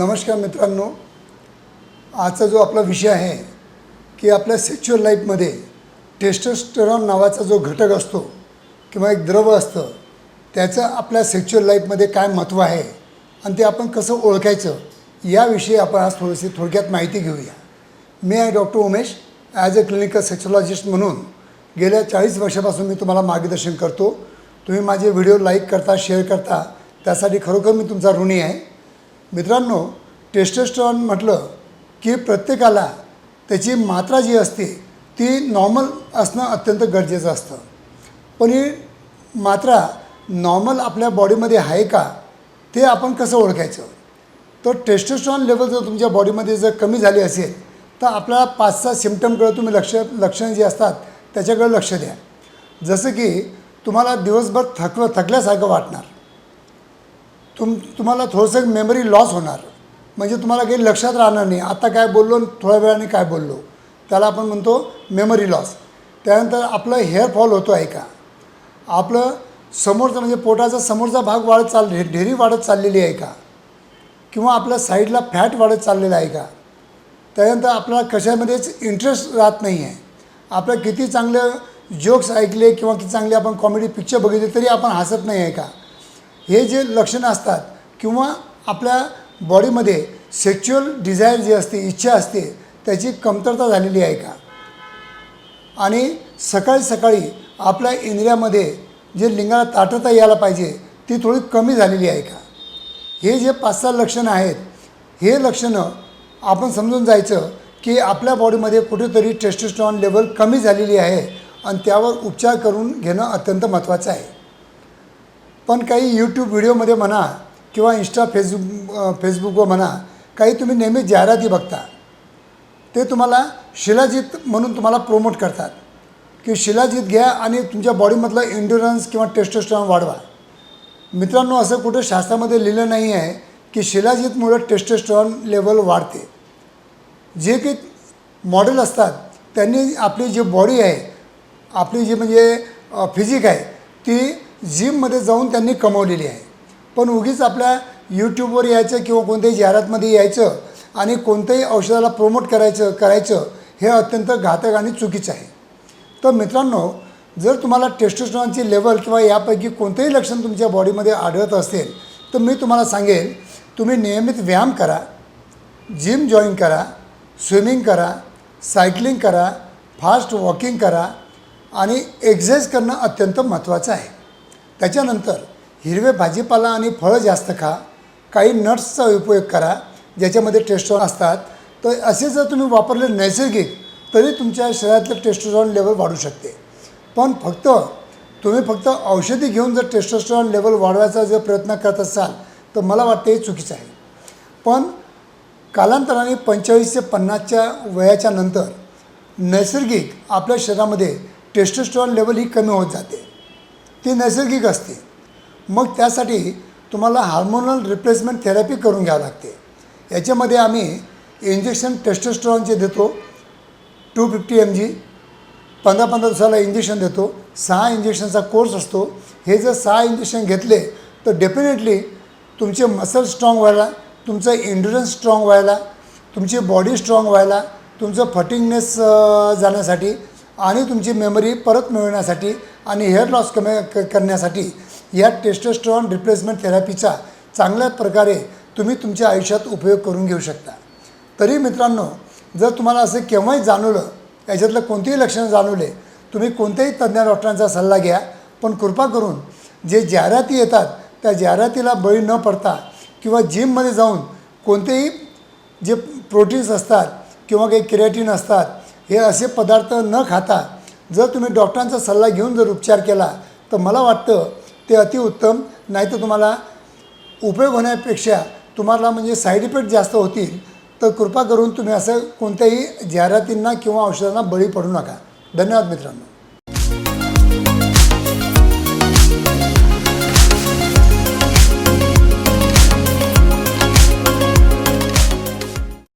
नमस्कार मित्रांनो. आजचा जो आपला विषय आहे की आपल्या सेक्च्युअल लाईफमध्ये टेस्टोस्टेरॉन नावाचा जो घटक असतो किंवा एक द्रव असतं त्याचं आपल्या सेक्च्युअल लाईफमध्ये काय महत्त्व आहे आणि ते आपण कसं ओळखायचं याविषयी आपण आज थोडीशी थोडक्यात माहिती घेऊया. मी आहे doctor Umesh as a clinical sexologist म्हणून गेल्या चाळीस वर्षापासून मी तुम्हाला मार्गदर्शन करतो. तुम्ही माझे व्हिडिओ लाईक करता शेअर करता त्यासाठी खरोखर मी तुमचा ऋणी आहे. मित्रांनो टेस्टोस्टेरॉन म्हटलं की प्रत्येकाला त्याची मात्रा जी असते ती नॉर्मल असणं अत्यंत गरजेचं असतं. पण ही मात्रा नॉर्मल आपल्या बॉडीमध्ये आहे का ते आपण कसं ओळखायचं? तर टेस्टोस्टेरॉन लेवल जर तुमच्या बॉडीमध्ये जर कमी झाली असेल तर आपल्याला पाच सहा सिमटमकडं तुम्ही लक्ष लक्षणं जी असतात त्याच्याकडे लक्ष द्या. जसं की तुम्हाला दिवसभर थकलं थकल्यासारखं वाटणार. तुम तुम्हाला थोडंसं मेमरी लॉस होणार. म्हणजे तुम्हाला काही लक्षात राहणार नाही. आता काय बोललो थोड्या वेळाने काय बोललो. त्याला आपण म्हणतो मेमरी लॉस त्यानंतर आपलं हेअर फॉल होतो आहे का? आपलं समोरचं म्हणजे पोटाचा समोरचा भाग वाढत चाल ढे ढेरी वाढत चाललेली आहे का? किंवा आपल्या साईडला फॅट वाढत चाललेला आहे का? त्यानंतर आपल्याला कशामध्येच इंटरेस्ट राहत नाही आहे आपलं किती चांगले जोक्स ऐकले किंवा किती चांगले आपण कॉमेडी पिक्चर बघितले तरी आपण हसत नाही आहे का? हे जे लक्षणं असतात किंवा आपल्या बॉडीमध्ये सेक्च्युअल डिझायर जी असते इच्छा असते त्याची कमतरता झालेली आहे का? आणि सकाळी सकाळी आपल्या इंद्रियामध्ये जे लिंगाला ताटता यायला पाहिजे ती थोडी कमी झालेली आहे का? हे जे पाच सहा लक्षणं आहेत हे लक्षणं आपण समजून जायचं की आपल्या बॉडीमध्ये कुठेतरी टेस्टोस्टेरॉन लेवल कमी झालेली आहे आणि त्यावर उपचार करून घेणं अत्यंत महत्त्वाचं आहे. पण काही यूट्यूब व्हिडिओमध्ये म्हणा किंवा इंस्टा फेसबुक फेसबुकवर म्हणा काही तुम्ही नेहमी जाहिराती बघता. ते तुम्हाला शिलाजीत म्हणून तुम्हाला प्रोमोट करतात. की शिलाजीत घ्या आणि तुमच्या बॉडीमधलं एन्ड्युरन्स किंवा टेस्टोस्टेरॉन वाढवा. मित्रांनो असं कुठं शास्त्रामध्ये लिहिलं नाही आहे की शिलाजीतमुळं टेस्टोस्टेरॉन लेवल वाढते. जे काही मॉडेल असतात त्यांनी आपली जी बॉडी आहे आपली जी म्हणजे फिजिक आहे ती जिममध्ये जाऊन त्यांनी कमवलेली आहे. पण उगीच आपल्या यूट्यूबवर यायचं किंवा कोणत्याही जाहिरातमध्ये यायचं आणि कोणत्याही औषधाला प्रोमोट करायचं करायचं हे अत्यंत घातक आणि चुकीचं आहे. तर मित्रांनो जर तुम्हाला टेस्टोस्टेरॉनची लेवल किंवा यापैकी कोणतंही लक्षण तुमच्या बॉडीमध्ये आढळत असेल तर मी तुम्हाला सांगेन तुम्ही नियमित व्यायाम करा जिम जॉईन करा स्विमिंग करा सायकलिंग करा फास्ट वॉकिंग करा आणि एक्झरसाइज करणं अत्यंत महत्त्वाचं आहे. त्याच्यानंतर हिरवे भाजीपाला आणि फळं जास्त खा. काही नट्सचा उपयोग करा ज्याच्यामध्ये टेस्टॉन असतात. तर असे जर तुम्ही वापरले नैसर्गिक तरी तुमच्या शरीरातलं टेस्टोस्टेरॉन लेवल वाढू शकते. पण फक्त तुम्ही फक्त औषधी घेऊन जर टेस्टोस्टेरॉन लेवल वाढवायचा जर प्रयत्न करत असाल तर मला वाटतं हे चुकीचं आहे. पण कालांतराने पंचेचाळीस ते पन्नासच्या वयाच्या नंतर नैसर्गिक आपल्या शरीरामध्ये टेस्टोस्टेरॉन लेवल ही कमी होत जाते. ती नैसर्गिक असते. मग त्यासाठी तुम्हाला हार्मोनल रिप्लेसमेंट थेरपी करून घ्यावं लागते. याच्यामध्ये आम्ही इंजेक्शन टेस्टोस्टेरॉनचे देतो टू फिफ्टी एम जी पंधरा पंधरा दिवसाला इंजेक्शन देतो सहा इंजेक्शनचा कोर्स असतो. हे जर सहा इंजेक्शन घेतले तर डेफिनेटली तुमचे मसल स्ट्रॉंग व्हायला तुमचं इंड्युरन्स स्ट्रॉंग व्हायला तुमची बॉडी स्ट्रॉंग व्हायला तुमचं फटिंगनेस जाण्यासाठी आणि तुमची मेमरी परत मिळवण्यासाठी आणि हेअर लॉस कमी क करण्यासाठी या टेस्टोस्टेरॉन रिप्लेसमेंट थेरपीचा चांगल्या प्रकारे तुम्ही तुमच्या आयुष्यात उपयोग करून घेऊ शकता. तरी मित्रांनो जर तुम्हाला असं केव्हाही जाणवलं याच्यातलं कोणतेही लक्षणं जाणवले तुम्ही कोणत्याही तज्ज्ञ डॉक्टरांचा सल्ला घ्या. पण कृपा करून जे जाहिराती येतात त्या जाहिरातीला बळी न पडता किंवा जिममध्ये जाऊन कोणतेही जे प्रोटीन्स असतात किंवा काही क्रिएटिन असतात हे असे पदार्थ न खाता जर तुम्ही डॉक्टरांचा सल्ला घेऊन जर उपचार केला तर मला वाटतं ते अतिउत्तम नाही तर तुम्हाला उपयोग होण्यापेक्षा तुम्हाला म्हणजे साईड इफेक्ट जास्त होतील. तर कृपा करून तुम्ही असं कोणत्याही जाहिरातींना किंवा औषधांना बळी पडू नका. धन्यवाद मित्रांनो.